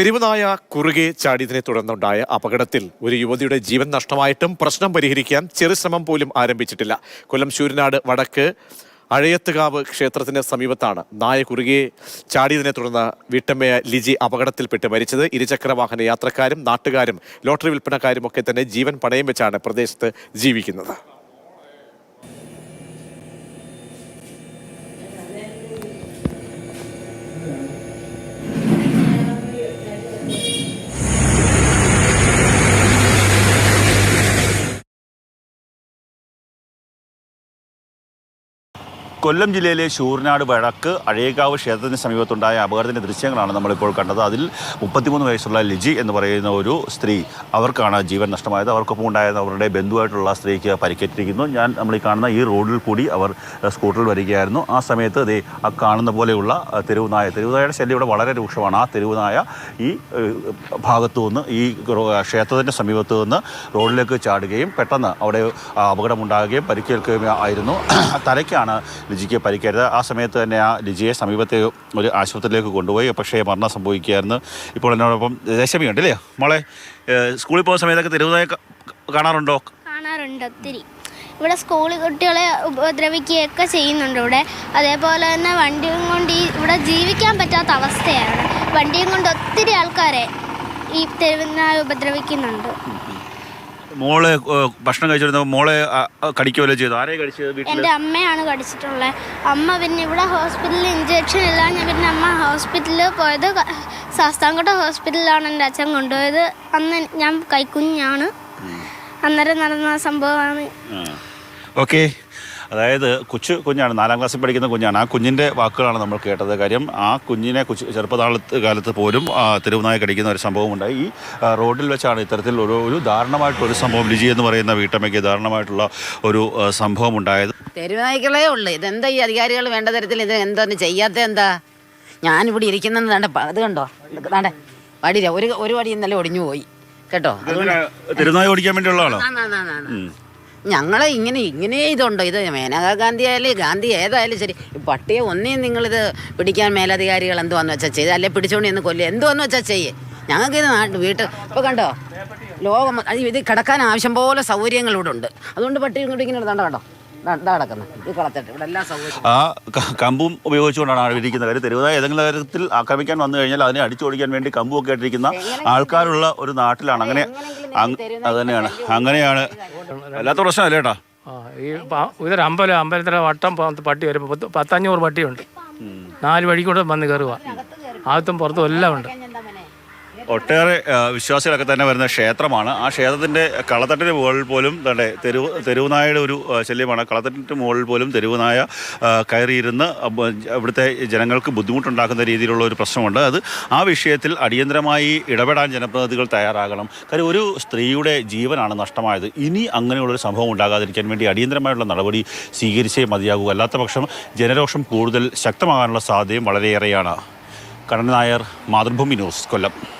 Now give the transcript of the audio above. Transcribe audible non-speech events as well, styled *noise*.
തെരുവുനായ കുറുകെ ചാടിയതിനെ തുടർന്നുണ്ടായ അപകടത്തിൽ ഒരു യുവതിയുടെ ജീവൻ നഷ്ടമായിട്ടും പ്രശ്നം പരിഹരിക്കാൻ ചെറുശ്രമം പോലും ആരംഭിച്ചിട്ടില്ല. കൊല്ലം ശൂരനാട് വടക്ക് അഴയത്തുകാവ് ക്ഷേത്രത്തിന് സമീപത്താണ് നായ കുറുകെ ചാടിയതിനെ തുടർന്ന് വീട്ടമ്മയ ലിജി അപകടത്തിൽപ്പെട്ട് മരിച്ചത്. ഇരുചക്ര വാഹന യാത്രക്കാരും നാട്ടുകാരും ലോട്ടറി വിൽപ്പനക്കാരും ഒക്കെ തന്നെ ജീവൻ പണയം വെച്ചാണ് പ്രദേശത്ത് ജീവിക്കുന്നത്. കൊല്ലം ജില്ലയിലെ ശൂർനാട് വഴക്ക് അഴയക്കാവ് ക്ഷേത്രത്തിന് സമീപത്തുണ്ടായ അപകടത്തിന്റെ ദൃശ്യങ്ങളാണ് നമ്മളിപ്പോൾ കണ്ടത്. അതിൽ മുപ്പത്തിമൂന്ന് വയസ്സുള്ള ലിജി എന്ന് പറയുന്ന ഒരു സ്ത്രീ അവർക്കാണ് ജീവൻ നഷ്ടമായത്. അവർക്കൊപ്പം ഉണ്ടായിരുന്ന അവരുടെ ബന്ധുവായിട്ടുള്ള സ്ത്രീക്ക് പരിക്കേറ്റിരിക്കുന്നു. ഞാൻ നമ്മൾ ഈ കാണുന്ന ഈ റോഡിൽ കൂടി അവർ സ്കൂട്ടറിൽ വരികയായിരുന്നു. ആ സമയത്ത് ദേ ആ കാണുന്ന പോലെയുള്ള തെരുവുനായ തെരുവുനായയുടെ ശല്യം ഇവിടെ വളരെ രൂക്ഷമാണ്. ആ തെരുവുനായ ഈ ഭാഗത്തു നിന്ന് ഈ ക്ഷേത്രത്തിന്റെ സമീപത്തു നിന്ന് റോഡിലേക്ക് ചാടുകയും പെട്ടെന്ന് അവിടെ അപകടമുണ്ടാകുകയും പരിക്കേൽക്കുകയും ആയിരുന്നു. *clears throat* തലയ്ക്കാണ് ലിജിക്ക് പരിക്കേറ്റത് ആ സമയത്ത് തന്നെ ആ ലിജിയെ സമീപത്തെ ഒരു ആശുപത്രിയിലേക്ക് കൊണ്ടുപോയി. പക്ഷേ മരണം സംഭവിക്കുകയായിരുന്നു. ഇപ്പോൾ എന്നോടൊപ്പം രശ്മിയുണ്ട് അല്ലേ മോളെ സ്കൂളിൽ പോകുന്ന സമയത്തൊക്കെ തെരുവുനായ കാണാറുണ്ടോ? കാണാറുണ്ട് ഒത്തിരി. ഇവിടെ സ്കൂൾ കുട്ടികളെ ഉപദ്രവിക്കുകയൊക്കെ ചെയ്യുന്നുണ്ട് ഇവിടെ. അതേപോലെ തന്നെ വണ്ടിയും കൊണ്ട് ഈ ഇവിടെ ജീവിക്കാൻ പറ്റാത്ത അവസ്ഥയാണ്. വണ്ടിയും കൊണ്ട് ഒത്തിരി ആൾക്കാരെ ഈ തെരുവിനായി ഉപദ്രവിക്കുന്നുണ്ട്. മോളെ ഭക്ഷണം കഴിച്ചിരുന്ന മോളെ കടിക്കുകയല്ലോ ചെയ്തു. ആരെ കടിച്ചത് വീട്ടിൽ എന്റെ അമ്മയാണ് കടിച്ചിട്ടുള്ളത് അമ്മ പിന്നെ ഇവിടെ ഹോസ്പിറ്റലിൽ ഇഞ്ചക്ഷൻ ഇല്ല ഞാൻ പിന്നെ അമ്മ ഹോസ്പിറ്റലിൽ പോയത്. ക- ശാസ്താംകോട്ട ഹോസ്പിറ്റലിലാണ് എന്റെ അച്ഛൻ കൊണ്ടുപോയത്. അന്ന് ഞാൻ കൈക്കുഞ്ഞാണ്. അന്നേരം നടന്ന സംഭവമാണ്. ഓക്കെ. അതായത് കൊച്ചു കുഞ്ഞാണ് നാലാം ക്ലാസ്സിൽ പഠിക്കുന്ന കുഞ്ഞാണ്. ആ കുഞ്ഞിന്റെ വാക്കുകളാണ് നമ്മൾ കേട്ടത്. കാര്യം ആ കുഞ്ഞിനെ കൊച്ചു ചെറുപ്പകാലത്ത് കാലത്ത് പോലും തെരുവുനായ കടിക്കുന്ന ഒരു സംഭവം ഉണ്ടായി. ഈ റോഡിൽ വെച്ചാണ് ഇത്തരത്തിൽ ഒരു ഒരു ദാരുണമായിട്ടൊരു സംഭവം ലിജി എന്ന് പറയുന്ന വീട്ടമ്മയ്ക്ക് ദാരുണമായിട്ടുള്ള ഒരു സംഭവം ഉണ്ടായത്. തെരുവുനായ്ക്കളേ ഉള്ളു. ഇതെന്താ ഈ അധികാരികൾ വേണ്ട തരത്തിൽ ഇത് എന്താണ് ചെയ്യാത്ത എന്താ? ഞാനിവിടെ ഇരിക്കുന്നത് വേണ്ട അത് കണ്ടോ? വേണ്ട. വടിയില്ല. ഒരു ഒരു വടി ഇന്നലെ ഒടിഞ്ഞു പോയി. കേട്ടോ? തെരുവുനായ ഓടിക്കാൻ വേണ്ടിയുള്ളതാണോ. ഞങ്ങളെ ഇങ്ങനെ ഇങ്ങനെ ഇതുണ്ടോ? ഇത് മേനകാ ഗാന്ധി ആയാലും ഗാന്ധി ഏതായാലും ശരി. പട്ടിയെ ഒന്നേ നിങ്ങളിത് പിടിക്കാൻ മേലധികാരികൾ എന്തുവാന്ന് വെച്ചാൽ ചെയ്ത് അല്ലെ പിടിച്ചോണ്ട് എന്ന് കൊല്ലുക എന്തുവാന്ന് വെച്ചാൽ ചെയ്യേ. ഞങ്ങൾക്ക് ഇത് നാട്ടിൽ വീട്ടിൽ ഇപ്പോൾ കണ്ടോ? ലോകം ഇത് കിടക്കാൻ ആവശ്യം പോലെ സൗകര്യങ്ങൾ ഇവിടെ ഉണ്ട്. അതുകൊണ്ട് പട്ടി ഇങ്ങോട്ട് ഇങ്ങനെ ഇതാ കണ്ടോ കളത്തിട്ട്. ഇവിടെ എല്ലാ സൗകര്യം ആ കമ്പും ഉപയോഗിച്ചുകൊണ്ടാണ് ആൾ ഇരിക്കുന്നത്. കാര്യം തെരുവുനായ ഏതെങ്കിലും തരത്തിൽ ആക്രമിക്കാൻ വന്നു കഴിഞ്ഞാൽ അതിനെ അടിച്ചോടിക്കാൻ വേണ്ടി കമ്പുമൊക്കെ ആയിട്ടിരിക്കുന്ന ആൾക്കാരുള്ള ഒരു നാട്ടിലാണ്. അങ്ങനെ അങ്- അത് തന്നെയാണ് അങ്ങനെയാണ് അല്ലാത്ത പ്രശ്നമല്ലേ ഏട്ടാ? ആ ഈ ഇതൊരു അമ്പലം അമ്പലത്തിലെ വട്ടം പട്ടി വരുമ്പോൾ പത്ത് പത്തഞ്ഞൂറ് പട്ടിയുണ്ട്. നാല് വഴിക്കൂടെ വന്ന് കയറുക അകത്തും പുറത്തും എല്ലാം ഉണ്ട്. ഒട്ടേറെ വിശ്വാസികളൊക്കെ തന്നെ വരുന്ന ക്ഷേത്രമാണ്. ആ ക്ഷേത്രത്തിന്റെ കളത്തട്ടിന് മുകളിൽ പോലും തന്റെ തെരുവ് തെരുവുനായയുടെ ഒരു ശല്യമാണ്. കളത്തട്ടിന് മുകളിൽ പോലും തെരുവുനായ കയറിയിരുന്ന് ഇവിടുത്തെ ജനങ്ങൾക്ക് ബുദ്ധിമുട്ടുണ്ടാക്കുന്ന രീതിയിലുള്ള ഒരു പ്രശ്നമുണ്ട്. അത് ആ വിഷയത്തിൽ അടിയന്തരമായി ഇടപെടാൻ ജനപ്രതിനിധികൾ തയ്യാറാകണം. കാര്യം ഒരു സ്ത്രീയുടെ ജീവനാണ് നഷ്ടമായത്. ഇനി അങ്ങനെയുള്ളൊരു സംഭവം ഉണ്ടാകാതിരിക്കാൻ വേണ്ടി അടിയന്തരമായുള്ള നടപടി സ്വീകരിച്ചേ മതിയാകൂ. അല്ലാത്ത പക്ഷം ജനരോഷം കൂടുതൽ ശക്തമാകാനുള്ള സാധ്യത വളരെയേറെയാണ്. കണ്ണൻ നായർ മാതൃഭൂമി ന്യൂസ് കൊല്ലം.